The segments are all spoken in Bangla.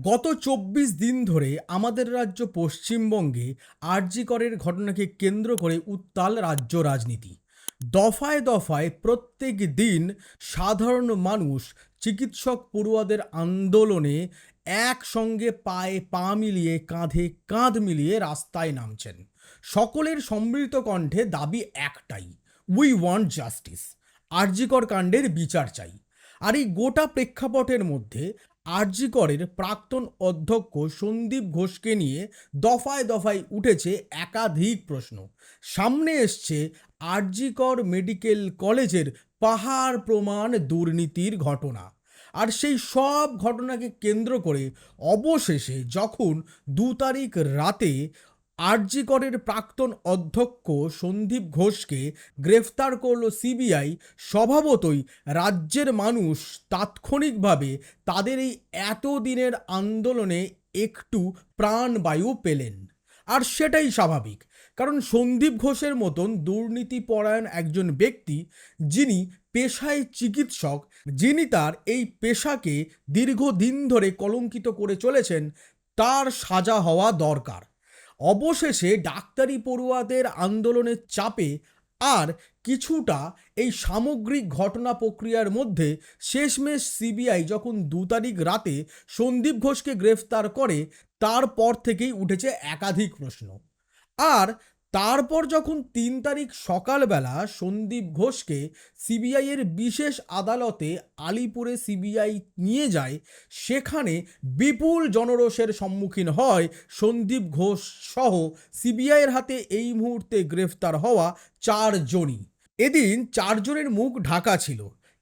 গত চব্বিশ দিন ধরে আমাদের রাজ্য পশ্চিমবঙ্গে আরজিকরের ঘটনাকে কেন্দ্র করে উত্তাল রাজ্য রাজনীতি। দফায় দফায় প্রত্যেক দিন সাধারণ মানুষ, চিকিৎসক পড়ুয়াদের আন্দোলনে একসঙ্গে পায়ে পা মিলিয়ে, কাঁধে কাঁধ মিলিয়ে রাস্তায় নামছেন। সকলের সম্মিলিত কণ্ঠে দাবি একটাই উই ওয়ান্ট জাস্টিস আরজিকর কাণ্ডের বিচার চাই। আর এই গোটা প্রেক্ষাপটের মধ্যে আরজিকরের প্রাক্তন অধ্যক্ষ সন্দীপ ঘোষকে নিয়ে দফায় দফায় উঠেছে একাধিক প্রশ্ন। সামনে এসছে আরজিকর মেডিকেল কলেজের পাহাড় প্রমাণ দুর্নীতির ঘটনা। আর সেই সব ঘটনাকে কেন্দ্র করে অবশেষে যখন দু তারিখ রাতে আরজিকরের প্রাক্তন অধ্যক্ষ সন্দীপ ঘোষকে গ্রেফতার করল সিবিআই। স্বভাবতই রাজ্যের মানুষ তাৎক্ষণিকভাবে তাদের এই এতদিনের আন্দোলনে একটু প্রাণবায়ু পেলেন। আর সেটাই স্বাভাবিক, কারণ সন্দীপ ঘোষের মতন দুর্নীতিপরায়ণ একজন ব্যক্তি, যিনি পেশায় চিকিৎসক, যিনি তার এই পেশাকে দীর্ঘদিন ধরে কলঙ্কিত করে চলেছেন, তার সাজা হওয়া দরকার। অবশেষে ডাক্তারি পড়ুয়াদের আন্দোলনের চাপে আর কিছুটা এই সামগ্রিক ঘটনা প্রক্রিয়ার মধ্যে শেষমেশ সিবিআই যখন দু তারিখ রাতে সন্দীপ ঘোষকে গ্রেফতার করে, তারপর থেকেই উঠেছে একাধিক প্রশ্ন। আর তারপর যখন তিন তারিখ সকালবেলা সন্দীপ ঘোষকে সিবিআইয়ের বিশেষ আদালতে আলিপুরে সিবিআই নিয়ে যায়, সেখানে বিপুল জনরোষের সম্মুখীন হয় সন্দীপ ঘোষ সহ সিবিআইয়ের হাতে এই মুহূর্তে গ্রেফতার হওয়া চারজনই। এদিন চারজনের মুখ ঢাকা ছিল।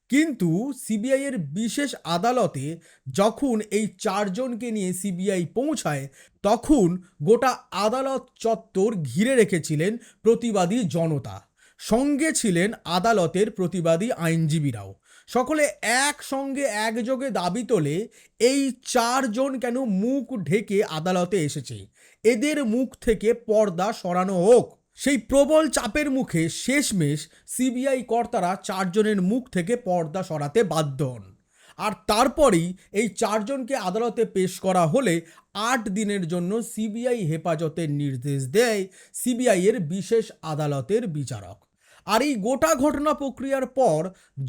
কিন্তু সিবিআইয়ের বিশেষ আদালতে যখন এই চারজনকে নিয়ে সিবিআই পৌঁছায়, তখন গোটা আদালত চত্বর ঘিরে রেখেছিলেন প্রতিবাদী জনতা। সঙ্গে ছিলেন আদালতের প্রতিবাদী আইনজীবীরাও। সকলে একসঙ্গে একযোগে দাবি তোলে, এই চারজন কেন মুখ ঢেকে আদালতে এসেছে? এদের মুখ থেকে পর্দা সরানো হোক। সেই প্রবল চাপের মুখে শেষমেশ সিবিআই কর্তারা চারজনের মুখ থেকে পর্দা সরাতে বাধ্য হন। আর তারপরেই এই চারজনকে আদালতে পেশ করা হলে আট দিনের জন্য সিবিআই হেফাজতের নির্দেশ দেয় সিবিআইয়ের বিশেষ আদালতের বিচারক। আর এই গোটা ঘটনা প্রক্রিয়ার পর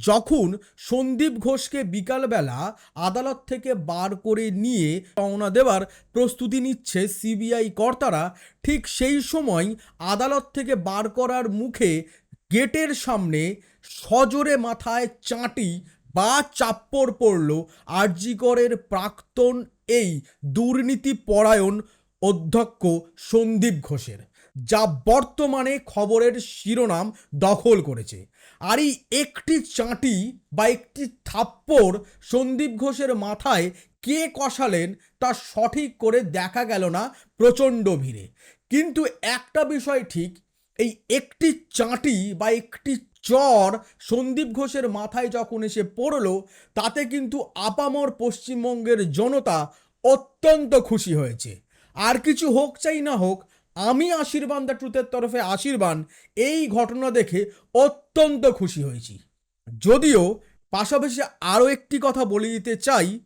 যখন সন্দীপ ঘোষকে বিকালবেলা আদালত থেকে বার করে নিয়ে রওনা দেওয়ার প্রস্তুতি নিচ্ছে সিবিআই কর্তারা, ঠিক সেই সময় আদালত থেকে বার করার মুখে গেটের সামনে সজোরে মাথায় চাঁটি বা চাপ্পড় পড়ল। আরজিকরের প্রাক্তন এই দুর্নীতি পরায়ণ অধ্যক্ষ সন্দীপ ঘোষের। যা বর্তমানে খবরের শিরোনাম দখল করেছে। আর এই একটি চাঁটি বা একটি থাপ্পড় সন্দীপ ঘোষের মাথায় কে কষালেন তা সঠিক করে দেখা গেল না প্রচণ্ড ভিড়ে। কিন্তু একটা বিষয় ঠিক, এই একটি চাঁটি বা একটি চর সন্দীপ ঘোষের মাথায় যখন এসে পড়ল, তাতে কিন্তু আপামর পশ্চিমবঙ্গের জনতা অত্যন্ত খুশি হয়েছে। আর কিছু হোক চাই না হোক আমি আশীর্বাদ, দ্য ট্রুথের তরফে আশীর্বাদ, এই ঘটনা দেখে অত্যন্ত খুশি হয়েছি। যদিও পাশাপাশি আরও একটি কথা বলে দিতে চাই,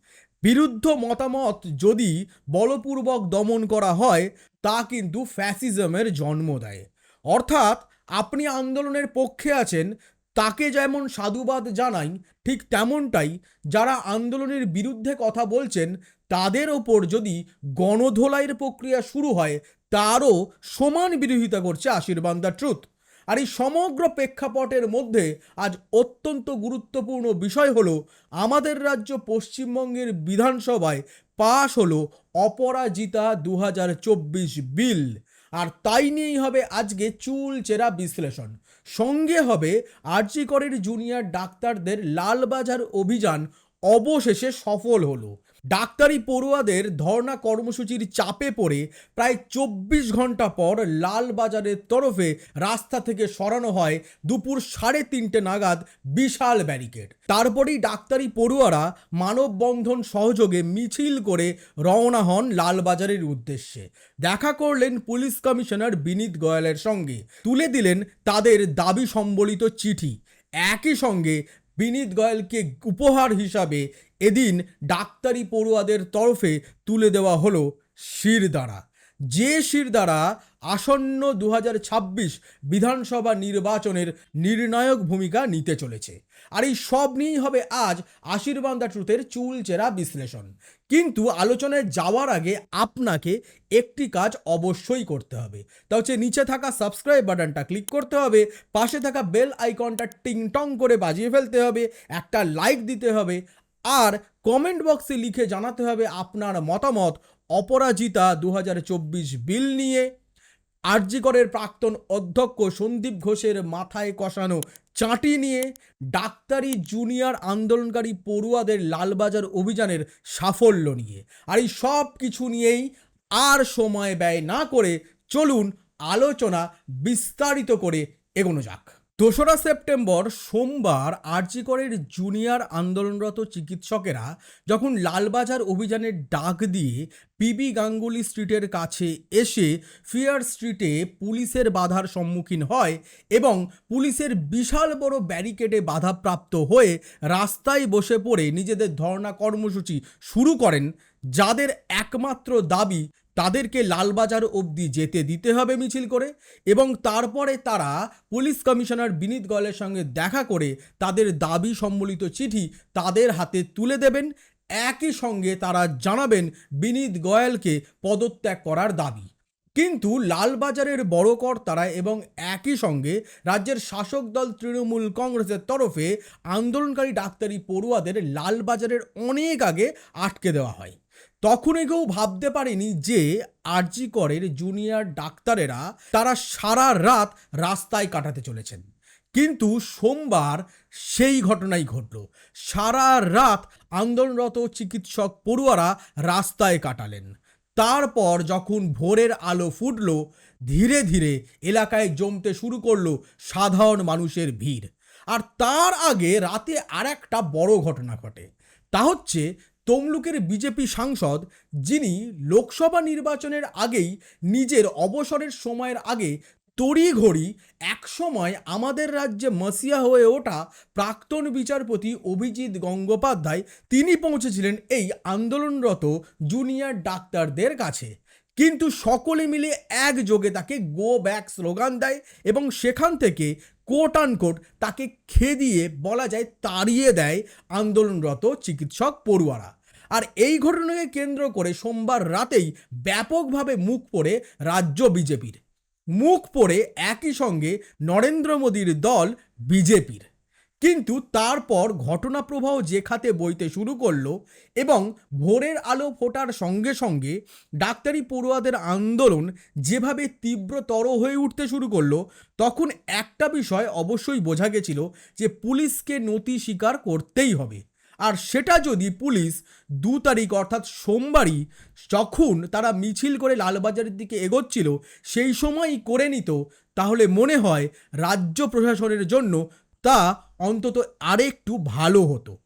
বিরুদ্ধ মতামত যদি বলপূর্বক দমন করা হয়, তা কিন্তু ফ্যাসিজমের জন্ম দেয়। অর্থাৎ আপনি আন্দোলনের পক্ষে আছেন, তাকে যেমন সাধুবাদ জানাই, ঠিক তেমনটাই যারা আন্দোলনের বিরুদ্ধে কথা বলছেন, তাদের ওপর যদি গণধোলাইয়ের প্রক্রিয়া শুরু হয় তারও সমান বিরোধিতা করছে আশীর্বাদ দ্য ট্রুথ। আর এই সমগ্র প্রেক্ষাপটের মধ্যে আজ অত্যন্ত গুরুত্বপূর্ণ বিষয় হলো, আমাদের রাজ্য পশ্চিমবঙ্গের বিধানসভায় পাশ হলো অপরাজিতা দু হাজার চব্বিশ বিল। আর তাই নিয়েই হবে আজকে চুল চেরা বিশ্লেষণ। সঙ্গে হবে আরজিকরের জুনিয়র ডাক্তারদের লালবাজার অভিযান, অবশেষে সফল হলো। ডাক্তারি পড়ুয়াদের ধর্ণা কর্মসূচির চাপে পড়ে প্রায় চব্বিশ ঘণ্টা পর লালবাজারের তরফে রাস্তা থেকে সরানো হয় দুপুর সাড়ে তিনটে নাগাদ বিশাল ব্যারিকেড। তারপরেই ডাক্তারি পড়ুয়ারা মানববন্ধন সহযোগে মিছিল করে রওনা হন লালবাজারের উদ্দেশ্যে। দেখা করলেন পুলিশ কমিশনার বিনীত গোয়ালের সঙ্গে। তুলে দিলেন তাদের দাবি সম্বলিত চিঠি। একই সঙ্গে বিনীত গোয়েলকে উপহার হিসাবে এদিন ডাক্তারি পড়ুয়াদের তরফে তুলে দেওয়া হলো শিরদাঁড়া। যে শিরদাঁড়া আসন্ন দু হাজার ছাব্বিশ বিধানসভা নির্বাচনের নির্ণায়ক ভূমিকা নিতে চলেছে। আর এই সব নিয়েই হবে আজ আশীর্বাদ দ্য ট্রুথের চুলচেরা বিশ্লেষণ। কিন্তু আলোচনায় যাওয়ার আগে আপনাকে একটি কাজ অবশ্যই করতে হবে। তা হচ্ছে নিচে থাকা সাবস্ক্রাইব বাটনটা ক্লিক করতে হবে, পাশে থাকা বেল আইকনটা টিংটং করে বাজিয়ে ফেলতে হবে, একটা লাইক দিতে হবে, আর কমেন্ট বক্সে লিখে জানাতে হবে আপনার মতামত অপরাজিতা দু হাজার চব্বিশ বিল নিয়ে। আরজিকরের প্রাক্তন অধ্যক্ষ সন্দীপ ঘোষের মাথায় কষানো চাঁটি নিয়ে ডাক্তারি জুনিয়র আন্দোলনকারী পড়ুয়াদের লালবাজার অভিযানের সাফল্য নিয়ে। আর এই সব কিছু নিয়েই আর সময় ব্যয় না করে চলুন আলোচনা বিস্তারিত করে এগোনো যাক। দোসরা সেপ্টেম্বর সোমবার আরজিকরের জুনিয়র আন্দোলনরত চিকিৎসকেরা যখন লালবাজার অভিযানের ডাক দিয়ে পিবি গাঙ্গুলি স্ট্রিটের কাছে এসে ফিয়ার স্ট্রিটে পুলিশের বাধার সম্মুখীন হয় এবং পুলিশের বিশাল বড় ব্যারিকেডে বাধাপ্রাপ্ত হয়ে রাস্তায় বসে পড়ে নিজেদের ধর্ণা কর্মসূচি শুরু করেন, যাদের একমাত্র দাবি তাদেরকে লালবাজার অবধি যেতে দিতে হবে মিছিল করে এবং তারপরে তারা পুলিশ কমিশনার বিনীত গোয়েলের সঙ্গে দেখা করে তাদের দাবি সম্বলিত চিঠি তাদের হাতে তুলে দেবেন। একই সঙ্গে তারা জানাবেন বিনীত গোয়েলকে পদত্যাগ করার দাবি। কিন্তু লালবাজারের বড় কর্তারা এবং একই সঙ্গে রাজ্যের শাসক দল তৃণমূল কংগ্রেসের তরফে আন্দোলনকারী ডাক্তারি পড়ুয়াদের লালবাজারের অনেক আগে আটকে দেওয়া হয়। তখনই কেউ ভাবতে পারেনি যে আরজি করের জুনিয়র ডাক্তারেরা তারা সারা রাত রাস্তায় কাটাতে চলেছেন। কিন্তু সোমবার সেই ঘটনাই ঘটল। সারা রাত আন্দোলনরত চিকিৎসক পড়ুয়ারা রাস্তায় কাটালেন। তারপর যখন ভোরের আলো ফুটল, ধীরে ধীরে এলাকায় জমতে শুরু করল সাধারণ মানুষের ভিড়। আর তার আগে রাতে আর একটা বড় ঘটনা ঘটে। তা হচ্ছে তমলুকের বিজেপি সাংসদ, যিনি লোকসভা নির্বাচনের আগেই নিজের অবসরের সময়ের আগে তড়িঘড়ি একসময় আমাদের রাজ্যে মসিয়া হয়ে ওঠা প্রাক্তন বিচারপতি অভিজিৎ গঙ্গোপাধ্যায় তিনি পৌঁছেছিলেন এই আন্দোলনরত জুনিয়র ডাক্তারদের কাছে। কিন্তু সকলে মিলে একযোগে তাকে গো ব্যাক স্লোগান দেয় এবং সেখান থেকে কোট আনকোট তাকে খেদিয়ে বলা যায় তাড়িয়ে দেয় আন্দোলনরত চিকিৎসক পড়ুয়ারা। আর এই ঘটনাকে কেন্দ্র করে সোমবার রাতেই ব্যাপকভাবে মুখ পড়ে রাজ্য বিজেপির। মুখ পড়ে একই সঙ্গে নরেন্দ্র মোদীর দল বিজেপির। কিন্তু তারপর ঘটনা প্রবাহ যে খাতে বইতে শুরু করল এবং ভোরের আলো ফোটার সঙ্গে সঙ্গে ডাক্তারি পড়ুয়াদের আন্দোলন যেভাবে তীব্রতর হয়ে উঠতে শুরু করল, তখন একটা বিষয় অবশ্যই বোঝা গেছিল যে পুলিশকে নতি স্বীকার করতেই হবে। আর সেটা যদি পুলিশ দু তারিখ অর্থাৎ সোমবারই যখন তারা মিছিল করে লালবাজারের দিকে এগোচ্ছিল, সেই সময়ই করে নিত, তাহলে মনে হয় রাজ্য প্রশাসনের জন্য তা অন্তত আরেকটু ভালো হতো।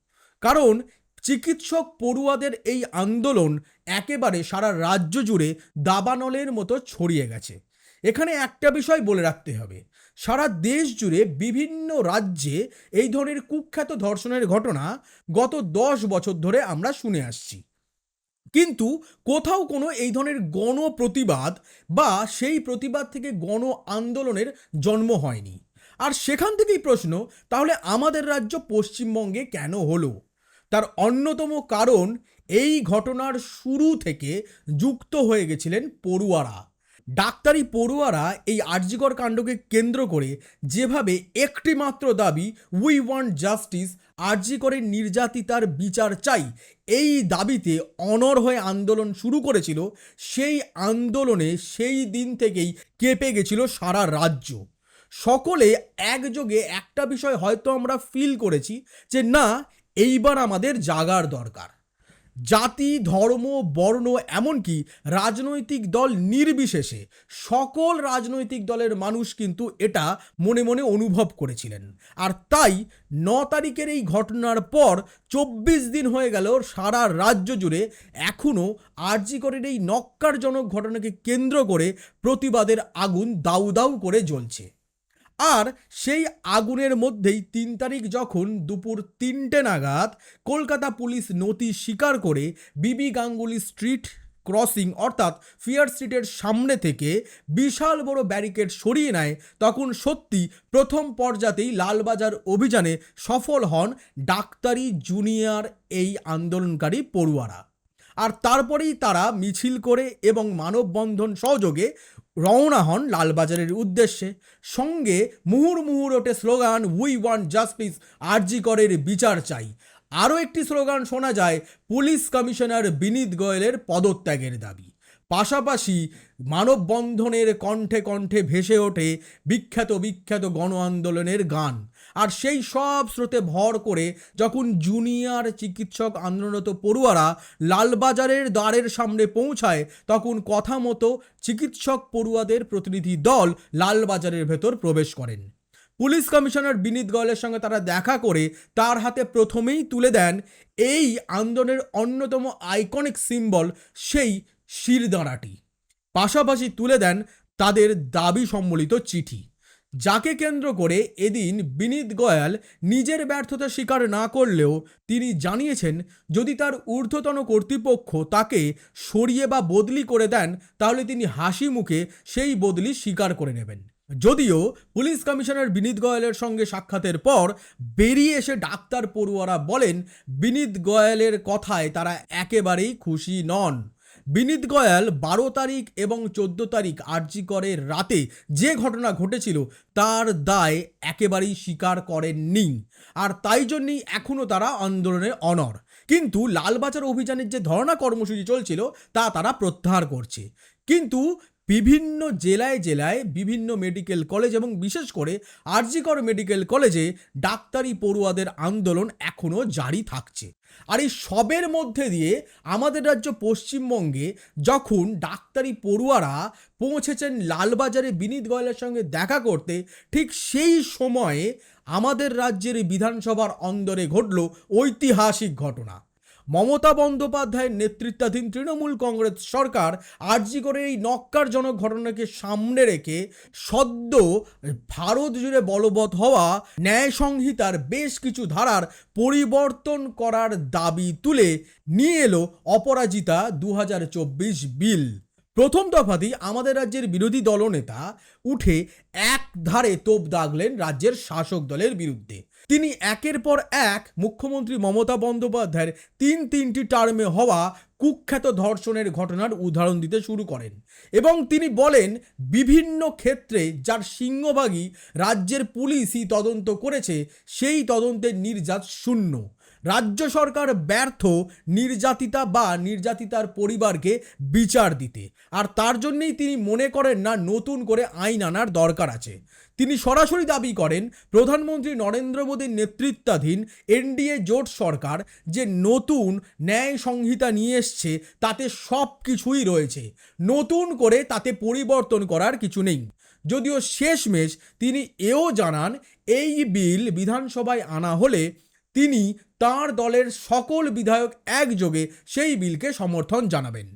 কারণ চিকিৎসক পড়ুয়াদের এই আন্দোলন একেবারে সারা রাজ্য জুড়ে দাবানলের মতো ছড়িয়ে গেছে। এখানে একটা বিষয় বলে রাখতে হবে। সারা দেশ জুড়ে বিভিন্ন রাজ্যে এই ধরনের কুখ্যাত ধর্ষণের ঘটনা গত দশ বছর ধরে আমরা শুনে আসছি। কিন্তু কোথাও কোনো এই ধরনের গণ প্রতিবাদ বা সেই প্রতিবাদ থেকে গণ আন্দোলনের জন্ম হয়নি। আর সেখান থেকেই প্রশ্ন, তাহলে আমাদের রাজ্য পশ্চিমবঙ্গে কেন হলো? তার অন্যতম কারণ, এই ঘটনার শুরু থেকে যুক্ত হয়ে গেছিলেন পড়ুয়ারা। ডাক্তারি পড়ুয়ারা এই আর্যিকর কাণ্ডকে কেন্দ্র করে যেভাবে একটি মাত্র দাবি উই ওয়ান্ট জাস্টিস আর্যিকরের নির্যাতিতার বিচার চাই, এই দাবিতে অনর হয়ে আন্দোলন শুরু করেছিল। সেই আন্দোলনে সেই দিন থেকেই কেঁপে গেছিল সারা রাজ্য। সকলে একযোগে একটা বিষয় হয়তো আমরা ফিল করেছি যে না, এইবার আমাদের জাগার দরকার। জাতি, ধর্ম, বর্ণ এমনকি রাজনৈতিক দল নির্বিশেষে সকল রাজনৈতিক দলের মানুষ কিন্তু এটা মনে মনে অনুভব করেছিলেন। আর তাই ন তারিখের এই ঘটনার পর চব্বিশ দিন হয়ে গেল সারা রাজ্য জুড়ে এখনও আরজিকরের এই নক্কারজনক ঘটনাকে কেন্দ্র করে প্রতিবাদের আগুন দাউ দাউ করে জ্বলছে। আর সেই আগুনের মধ্যেই তিন তারিখ যখন দুপুর তিনটে নাগাদ কলকাতা পুলিশ নথি স্বীকার করে B B Ganguly street crossing অর্থাৎ ফিয়ার স্ট্রিটের সামনে থেকে বিশাল বড় ব্যারিকেড সরিয়ে নেয়, তখন সত্যি প্রথম পর্যাতেই লালবাজার অভিযানে সফল হন ডাক্তারি জুনিয়র এই আন্দোলনকারী পড়ুয়ারা। আর তারপরেই তারা মিছিল করে এবং মানববন্ধন সহযোগে রওনা হন লালবাজারের উদ্দেশ্যে। সঙ্গে মুহুর মুহুর ওঠে slogan we want justice RG করের বিচার চাই। আরও একটি স্লোগান শোনা যায়, পুলিশ কমিশনার বিনীত গোয়েলের পদত্যাগের দাবি। পাশাপাশি মানববন্ধনের কণ্ঠে কণ্ঠে ভেসে ওঠে বিখ্যাত বিখ্যাত গণ আন্দোলনের গান। আর সেই সব স্রোতে ভর করে যখন জুনিয়র চিকিৎসক আন্দোলনরত পড়ুয়ারা লালবাজারের দ্বারের সামনে পৌঁছায়, তখন কথা মতো চিকিৎসক পড়ুয়াদের প্রতিনিধি দল লালবাজারের ভেতর প্রবেশ করেন। পুলিশ কমিশনার বিনীত গোয়েলের সঙ্গে তারা দেখা করে তার হাতে প্রথমেই তুলে দেন এই আন্দোলনের অন্যতম আইকনিক সিম্বল সেই শিরদাঁড়াটি। পাশাপাশি তুলে দেন তাদের দাবি সম্বলিত চিঠি। যাকে কেন্দ্র করে এদিন বিনীত গয়াল নিজের ব্যর্থতা স্বীকার না করলেও তিনি জানিয়েছেন, যদি তার ঊর্ধ্বতন কর্তৃপক্ষ তাকে সরিয়ে বা বদলি করে দেন, তাহলে তিনি হাসি মুখে সেই বদলি স্বীকার করে নেবেন। যদিও পুলিশ কমিশনার বিনীত গোয়ালের সঙ্গে সাক্ষাতের পর বেরিয়ে এসে ডাক্তার পড়ুয়ারা বলেন, বিনীত গোয়ালের কথায় তারা একেবারেই খুশি নন। বিনীত গয়াল বারো তারিখ এবং চোদ্দ তারিখ আরজি করে রাতে যে ঘটনা ঘটেছিল তার দায় একেবারেই স্বীকার করেননি। আর তাই জন্যই এখনও তারা আন্দোলনে অনর কিন্তু লালবাজার অভিযানের যে ধর্ণা কর্মসূচি চলছিল তা তারা প্রত্যাহার করছে। কিন্তু বিভিন্ন জেলায় জেলায় বিভিন্ন মেডিকেল কলেজ এবং বিশেষ করে আরজিকর মেডিকেল কলেজে ডাক্তারি পড়ুয়াদের আন্দোলন এখনও জারি থাকছে। আর এই সবের মধ্যে দিয়ে আমাদের রাজ্য পশ্চিমবঙ্গে যখন ডাক্তারি পড়ুয়ারা পৌঁছেছেন লালবাজারে বিনীত গয়লার সঙ্গে দেখা করতে, ঠিক সেই সময়ে আমাদের রাজ্যের বিধানসভার অন্দরে ঘটল ঐতিহাসিক ঘটনা। মমতা বন্দ্যোপাধ্যায়ের নেতৃত্বাধীন তৃণমূল কংগ্রেস সরকার আর্জি করে এই নক্কারজনক ঘটনাকে সামনে রেখে সদ্য ভারত জুড়ে বলবৎ হওয়া ন্যায় সংহিতার বেশ কিছু ধারার পরিবর্তন করার দাবি তুলে নিয়ে এলো অপরাজিতা দু হাজার চব্বিশ বিল। প্রথম দফাতেই আমাদের রাজ্যের বিরোধী দলনেতা উঠে এক ধারে তোপ দাগলেন রাজ্যের শাসক দলের বিরুদ্ধে। তিনি একের পর এক মুখ্যমন্ত্রী মমতা বন্দ্যোপাধ্যায়ের তিন তিনটি টার্মে হওয়া কুখ্যাত ধর্ষণের ঘটনার উদাহরণ দিতে শুরু করেন এবং তিনি বলেন, বিভিন্ন ক্ষেত্রে যার সিংহভাগই রাজ্যের পুলিশই তদন্ত করেছে, সেই তদন্তের নির্যাত শূন্য। রাজ্য সরকার ব্যর্থ নির্যাতিতা বা নির্যাতিতার পরিবারকে বিচার দিতে। আর তার জন্যেই তিনি মনে করেন না, নতুন করে আইন আনার দরকার আছে। তিনি সরাসরি দাবি করেন, প্রধানমন্ত্রী নরেন্দ্র মোদীর নেতৃত্বাধীন এনডিএ জোট সরকার যে নতুন ন্যায় সংহিতা নিয়ে এসছে, তাতে সব কিছুই রয়েছে। নতুন করে তাতে পরিবর্তন করার কিছু নেই। যদিও শেষমেশ তিনি এও জানান, এই বিল বিধানসভায় আনা হলে তিনি তার দলের সকল বিধায়ক একযোগে সেই বিলকে সমর্থন জানাবেন।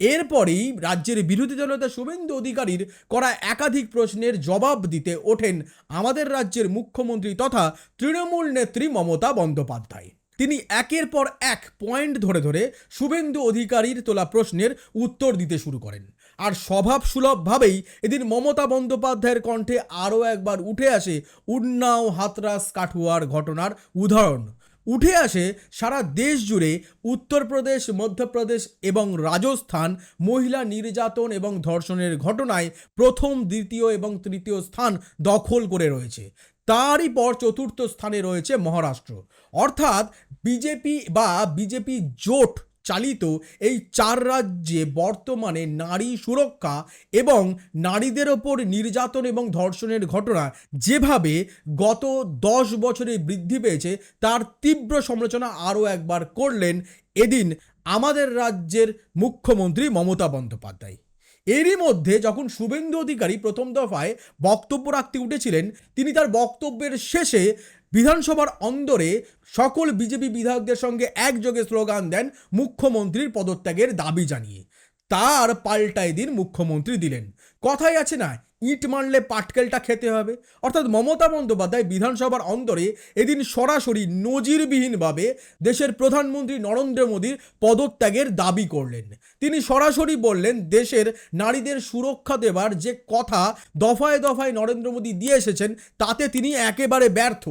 এরপরেই রাজ্যের বিরোধী দলনেতা শুভেন্দু অধিকারীর করা একাধিক প্রশ্নের জবাব দিতে ওঠেন আমাদের রাজ্যের মুখ্যমন্ত্রী তথা তৃণমূল নেত্রী মমতা বন্দ্যোপাধ্যায়। তিনি একের পর এক পয়েন্ট ধরে ধরে শুভেন্দু অধিকারীর তোলা প্রশ্নের উত্তর দিতে শুরু করেন। আর স্বভাব সুলভভাবেই এদিন মমতা বন্দ্যোপাধ্যায়ের কণ্ঠে আরও একবার উঠে আসে উন্নাও হাতরাস কাঠুয়ার ঘটনার উদাহরণ। উঠে আসে সারা দেশ জুড়ে উত্তরপ্রদেশ, মধ্যপ্রদেশ এবং রাজস্থান মহিলা নির্যাতন এবং ধর্ষণের ঘটনায় প্রথম, দ্বিতীয় এবং তৃতীয় স্থান দখল করে রয়েছে। তারই পর চতুর্থ স্থানে রয়েছে মহারাষ্ট্র। অর্থাৎ বিজেপি বা বিজেপি জোট চালিত এই চার রাজ্যে বর্তমানে নারী সুরক্ষা এবং নারীদের ওপর নির্যাতন এবং ধর্ষণের ঘটনা যেভাবে গত দশ বছরে বৃদ্ধি পেয়েছে, তার তীব্র সমালোচনা আরও একবার করলেন এদিন আমাদের রাজ্যের মুখ্যমন্ত্রী মমতা বন্দ্যোপাধ্যায়। এরই মধ্যে যখন শুভেন্দু অধিকারী প্রথম দফায় বক্তব্য রাখতে উঠেছিলেন, তিনি তার বক্তব্যের শেষে বিধানসভার অন্দরে সকল বিজেপি বিধায়কদের সঙ্গে একযোগে স্লোগান দেন মুখ্যমন্ত্রীর পদত্যাগের দাবি জানিয়ে। তার পাল্টায় দিন মুখ্যমন্ত্রী দিলেন। কথাই আছে না, ইট মারলে পাটকেলটা খেতে হবে। অর্থাৎ মমতা বন্দ্যোপাধ্যায় বিধানসভার অন্দরে এদিন সরাসরি নজিরবিহীনভাবে দেশের প্রধানমন্ত্রী নরেন্দ্র মোদীর পদত্যাগের দাবি করলেন। তিনি সরাসরি বললেন, দেশের নারীদের সুরক্ষা দেবার যে কথা দফায় দফায় নরেন্দ্র মোদী দিয়ে এসেছেন, তাতে তিনি একেবারে ব্যর্থ।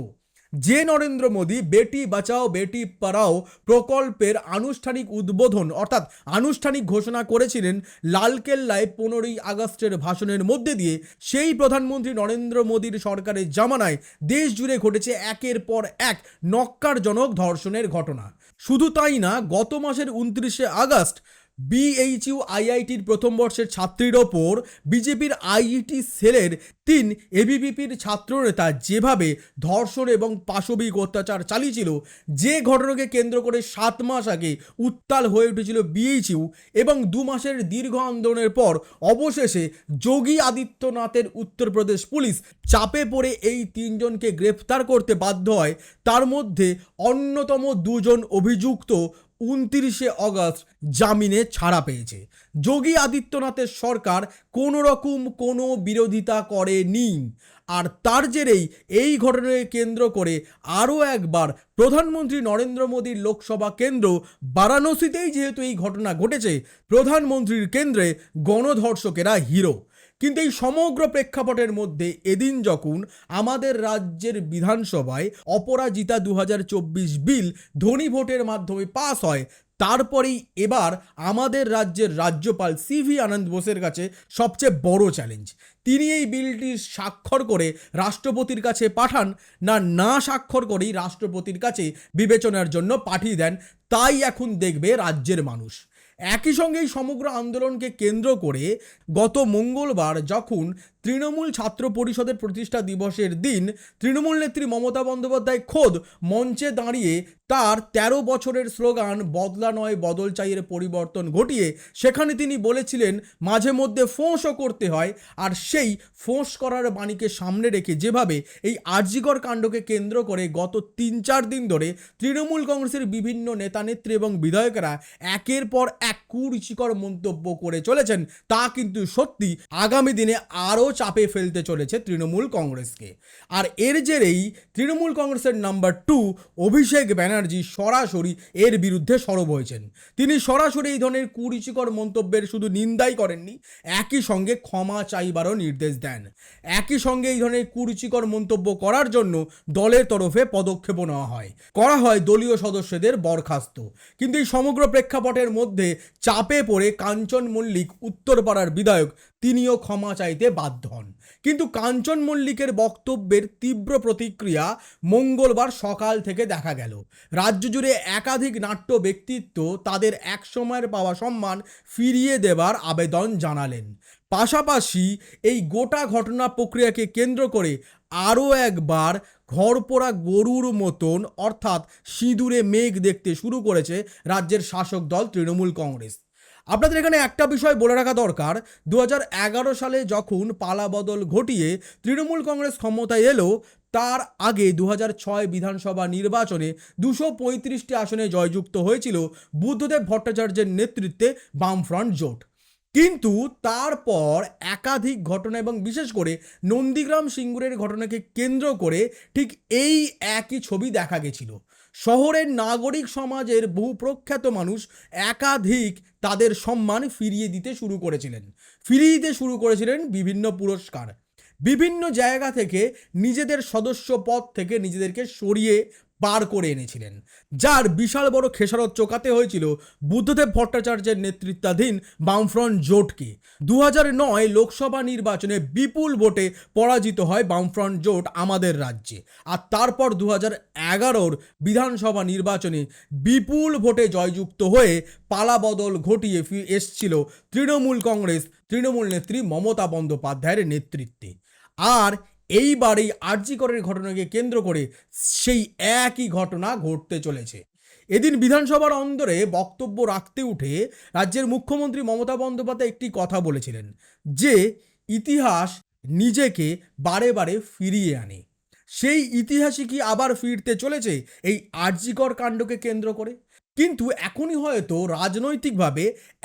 যে নরেন্দ্র মোদী বেটি বাঁচাও, বেটি পড়াও প্রকল্পের আনুষ্ঠানিক উদ্বোধন, অর্থাৎ আনুষ্ঠানিক ঘোষণা করেছিলেন লালকেল্লায় পনেরোই আগস্টের ভাষণের মধ্যে দিয়ে, সেই প্রধানমন্ত্রী নরেন্দ্র মোদীর সরকারের জামানায় দেশ জুড়ে ঘটেছে একের পর এক নক্কারজনক ধর্ষণের ঘটনা। শুধু তাই না, গত মাসের উনত্রিশে আগস্ট বিএইচইউ আইআইটির প্রথম বর্ষের ছাত্রীর ওপর বিজেপির আইইটি সেলের তিন এবিভিপির ছাত্রনেতা যেভাবে ধর্ষণ এবং পাশবিক অত্যাচার চালিয়েছিল, যে ঘটনাকে কেন্দ্র করে সাত মাস আগে উত্তাল হয়ে উঠেছিল বিএইচইউ এবং দু মাসের দীর্ঘ আন্দোলনের পর অবশেষে যোগী আদিত্যনাথের উত্তরপ্রদেশ পুলিশ চাপে পড়ে এই তিনজনকে গ্রেফতার করতে বাধ্য হয়। তার মধ্যে অন্যতম দুজন অভিযুক্ত উনতিরিশে অগস্ট জামিনে ছাড়া পেয়েছে। যোগী আদিত্যনাথের সরকার কোনো রকম কোনো বিরোধিতা করেনি। আর তার জেরেই এই ঘটনাকে কেন্দ্র করে আরও একবার প্রধানমন্ত্রী নরেন্দ্র মোদীর লোকসভা কেন্দ্র বারাণসীতেই যেহেতু এই ঘটনা ঘটেছে, প্রধানমন্ত্রীর কেন্দ্রে গণধর্ষকেরা হিরো। কিন্তু এই সমগ্র প্রেক্ষাপটের মধ্যে এদিন যখন আমাদের রাজ্যের বিধানসভায় অপরাজিতা দু হাজার চব্বিশ বিল ধনী ভোটের মাধ্যমে পাস হয়, তারপরেই এবার আমাদের রাজ্যের রাজ্যপাল সিভি আনন্দ বোসের কাছে সবচেয়ে বড় চ্যালেঞ্জ তিনি এই বিলটি স্বাক্ষর করে রাষ্ট্রপতির কাছে পাঠান, না না স্বাক্ষর করেই রাষ্ট্রপতির কাছে বিবেচনার জন্য পাঠিয়ে দেন, তাই এখন দেখবে রাজ্যের মানুষ। একই সঙ্গে সমগ্র আন্দোলনকে কেন্দ্র করে গত মঙ্গলবার যখন তৃণমূল ছাত্র পরিষদের প্রতিষ্ঠা দিবসের দিন তৃণমূল নেত্রী মমতা বন্দ্যোপাধ্যায় খোদ মঞ্চে দাঁড়িয়ে তার ১৩ বছরের স্লোগান, বদলা নয়, বদল চাইয়ের পরিবর্তন ঘটিয়ে সেখানে তিনি বলেছিলেন, মাঝে মধ্যে ফোঁসও করতে হয়। আর সেই ফোঁস করার বাণীকে সামনে রেখে যেভাবে এই আরজিকর কাণ্ডকে কেন্দ্র করে গত তিন চার দিন ধরে তৃণমূল কংগ্রেসের বিভিন্ন নেতানেত্রী এবং বিধায়করা একের পর এক কুরুচিকর মন্তব্য করে চলেছেন, তা কিন্তু সত্যি আগামী দিনে আরও চাপে ফেলতে চলেছে তৃণমূল কংগ্রেসকে। আর এর জেরেই তৃণমূল কংগ্রেসের নাম্বার টু অভিষেক ব্যানার্জি সরাসরি এর বিরুদ্ধে সরব হয়েছেন। তিনি সরাসরি এই ধরনের কুরুচিকর মন্তব্যের শুধু নিন্দাই করেননি, একই সঙ্গে ক্ষমা চাইবারও নির্দেশ দেন। একই সঙ্গে এই ধরনের কুরুচিকর মন্তব্য করার জন্য দলের তরফে পদক্ষেপও নেওয়া হয়। করা হয় দলীয় সদস্যদের বরখাস্ত। কিন্তু এই সমগ্র প্রেক্ষাপটের মধ্যে চাপে পড়ে কাঞ্চন মল্লিক উত্তরপাড়ার বিধায়ক তিনিও ক্ষমা চাইতে বাধ্য হন। কিন্তু কাঞ্চন মল্লিকের বক্তব্যের তীব্র প্রতিক্রিয়া মঙ্গলবার সকাল থেকে দেখা গেল। রাজ্য জুড়ে একাধিক নাট্য ব্যক্তিত্ব তাদের একসময়ের পাওয়া সম্মান ফিরিয়ে দেবার আবেদন জানালেন। পাশাপাশি এই গোটা ঘটনা প্রক্রিয়াকে কেন্দ্র করে আরও একবার ঘরপোড়া গরুর মতন, অর্থাৎ সিঁদুরে মেঘ দেখতে শুরু করেছে রাজ্যের শাসক দল তৃণমূল কংগ্রেস। আপনাদের এখানে একটা বিষয় বলে রাখা দরকার। দু হাজার এগারো সালে যখন পালাবদল ঘটিয়ে তৃণমূল কংগ্রেস ক্ষমতায় এলো, তার আগে দু বিধানসভা নির্বাচনে দুশো পঁয়ত্রিশটি আসনে জয়যুক্ত হয়েছিল বুদ্ধদেব ভট্টাচার্যের নেতৃত্বে বামফ্রন্ট জোট। কিন্তু তারপর একাধিক ঘটনা এবং বিশেষ করে নন্দীগ্রাম সিঙ্গুরের ঘটনাকে কেন্দ্র করে ঠিক এই একই ছবি দেখা গেছিল। শহরের নাগরিক সমাজের বহু প্রখ্যাত মানুষ একাধিক তাদের সম্মান ফিরিয়ে দিতে শুরু করেছিলেন। ফিরিয়ে দিতে শুরু করেছিলেন বিভিন্ন পুরস্কার। বিভিন্ন জায়গা থেকে নিজেদের সদস্য পদ থেকে নিজেদেরকে সরিয়ে বার করে এনেছিলেন। যার বিশাল বড় খেসারত চোকাতে হয়েছিল বুদ্ধদেব ভট্টাচার্যের নেতৃত্বাধীন বামফ্রন্ট জোটকে। দু নয় লোকসভা নির্বাচনে বিপুল ভোটে পরাজিত হয় বামফ্রন্ট জোট আমাদের রাজ্যে। আর তারপর দু হাজার এগারোর বিধানসভা নির্বাচনে বিপুল ভোটে জয়যুক্ত হয়ে পালাবদল ঘটিয়ে এসছিল তৃণমূল কংগ্রেস, তৃণমূল নেত্রী মমতা বন্দ্যোপাধ্যায়ের নেতৃত্বে। আর এইবার এই আর্যিকরের ঘটনাকে কেন্দ্র করে সেই একই ঘটনা ঘটতে চলেছে। এদিন বিধানসভার অন্দরে বক্তব্য রাখতে উঠে রাজ্যের মুখ্যমন্ত্রী মমতা বন্দ্যোপাধ্যায় একটি কথা বলেছিলেন যে, ইতিহাস নিজেকে বারে বারে ফিরিয়ে আনে। সেই ইতিহাসই কি আবার ফিরতে চলেছে এই আর্যিকর কাণ্ডকে কেন্দ্র করে? কিন্তু এখনই হয়তো রাজনৈতিকভাবে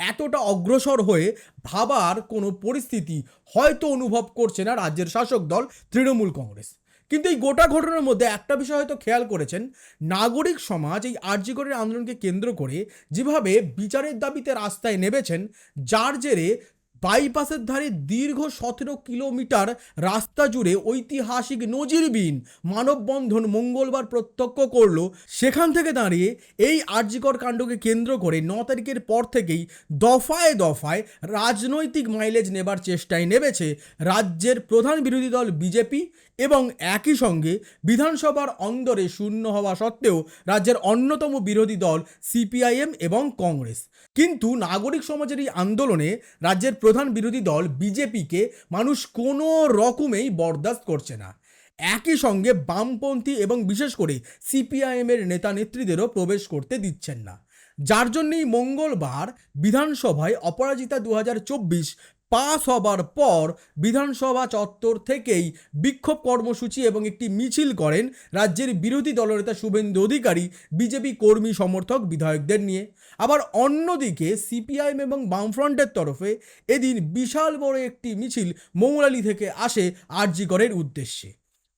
এতটা অগ্রসর হয়ে ভাবার কোনো পরিস্থিতি হয়তো অনুভব করছে না রাজ্যের শাসক দল তৃণমূল কংগ্রেস। কিন্তু এই গোটা ঘটনার মধ্যে একটা বিষয় হয়তো খেয়াল করেছেন, নাগরিক সমাজ এই আর্যিকরের আন্দোলনকে কেন্দ্র করে যেভাবে বিচারের দাবিতে রাস্তায় নেমেছেন, যার জেরে বাইপাসের ধারে দীর্ঘ সতেরো কিলোমিটার রাস্তা জুড়ে ঐতিহাসিক নজিরবিহীন মানববন্ধন মঙ্গলবার প্রত্যক্ষ করল। সেখান থেকে দাঁড়িয়ে এই আর্যিকর কাণ্ডকে কেন্দ্র করে ন তারিখের পর থেকেই দফায় দফায় রাজনৈতিক মাইলেজ নেবার চেষ্টায় নেমেছে রাজ্যের প্রধান বিরোধী দল বিজেপি এবং একই সঙ্গে বিধানসভার অন্দরে শূন্য হওয়া সত্ত্বেও রাজ্যের অন্যতম বিরোধী দল সিপিআইএম এবং কংগ্রেস। কিন্তু নাগরিক সমাজের এই আন্দোলনে রাজ্যের প্রধান বিরোধী দল বিজেপিকে মানুষ কোনো রকমেই বরদাস্ত করছে না। একই সঙ্গে বামপন্থী এবং বিশেষ করে সিপিআইএমের নেতা নেত্রীদেরও প্রবেশ করতে দিচ্ছেন না। যার জন্যই মঙ্গলবার বিধানসভায় অপরাজিতা দু হাজার চব্বিশ পাস হবার পর বিধানসভা চত্বর থেকেই বিক্ষোভ কর্মসূচি এবং একটি মিছিল করেন রাজ্যের বিরোধী দলনেতা শুভেন্দু অধিকারী, বিজেপি কর্মী সমর্থক বিধায়কদের নিয়ে। আবার অন্যদিকে সিপিআইএম এবং বামফ্রন্টের তরফে এদিন বিশাল বড় একটি মিছিল মৌলালি থেকে আসে আরজিকরের উদ্দেশ্যে।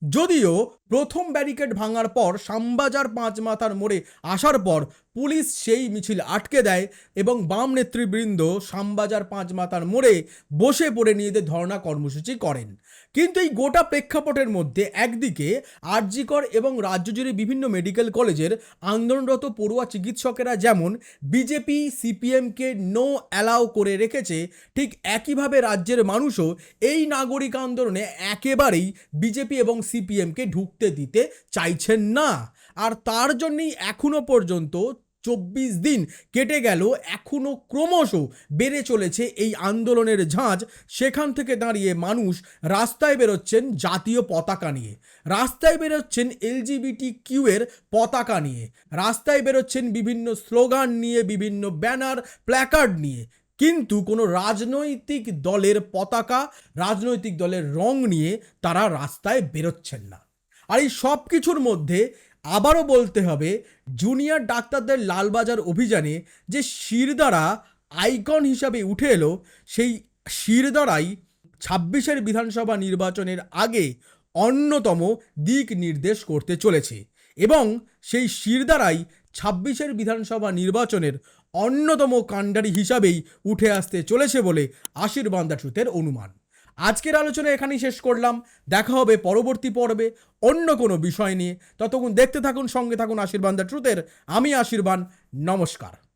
যদিও প্রথম ব্যারিকেড ভাঙার পর শ্যামবাজার পাঁচ মাথার মোড়ে আসার পর পুলিশ সেই মিছিল আটকে দেয় এবং বাম নেতৃবৃন্দ শ্যামবাজার পাঁচ মাথার মোড়ে বসে পড়ে নিজেদের ধর্ণা কর্মসূচি করেন। কিন্তু এই গোটা প্রেক্ষাপটের মধ্যে একদিকে আরজিকর এবং রাজ্য জুড়ে বিভিন্ন মেডিকেল কলেজের আন্দোলনরত পড়ুয়া চিকিৎসকেরা যেমন বিজেপি, সিপিএমকে নো অ্যালাউ করে রেখেছে, ঠিক একইভাবে রাজ্যের মানুষও এই নাগরিক আন্দোলনে একেবারেই বিজেপি এবং সিপিএমকে ঢুকতে দিতে চাইছেন না। আর তার জন্যই এখনও পর্যন্ত চব্বিশ দিন কেটে গেল এখনও ক্রমশ বেড়ে চলেছে এই আন্দোলনের ঝাঁজ। সেখান থেকে দাঁড়িয়ে মানুষ রাস্তায় বেরোচ্ছেন জাতীয় পতাকা নিয়ে। রাস্তায় বেরোচ্ছেন এলজিবিটি কিউয়ের পতাকা নিয়ে। রাস্তায় বেরোচ্ছেন বিভিন্ন স্লোগান নিয়ে, বিভিন্ন ব্যানার, প্ল্যাকার্ড নিয়ে। কিন্তু কোনো রাজনৈতিক দলের পতাকা, রাজনৈতিক দলের রং নিয়ে তারা রাস্তায় বেরোচ্ছেন না। আর এই সব কিছুর মধ্যে আবারও বলতে হবে জুনিয়র ডাক্তারদের লালবাজার অভিযানে যে শিরদারা আইকন হিসাবে উঠে এলো, সেই শিরদারাই ছাব্বিশের বিধানসভা নির্বাচনের আগে অন্যতম দিক নির্দেশ করতে চলেছে এবং সেই শিরদারাই ছাব্বিশের বিধানসভা নির্বাচনের অন্যতম কাণ্ডারি হিসাবেই উঠে আসতে চলেছে বলে আশীর্বাদ ট্রুথের অনুমান। আজকের আলোচনা এখানেই শেষ করলাম। দেখা হবে পরবর্তী পর্বে অন্য কোনো বিষয় নিয়ে। ততক্ষণ দেখতে থাকুন, সঙ্গে থাকুন আশীর্বাদ দ্য ট্রুথের। আমি আশীর্বাদ। নমস্কার।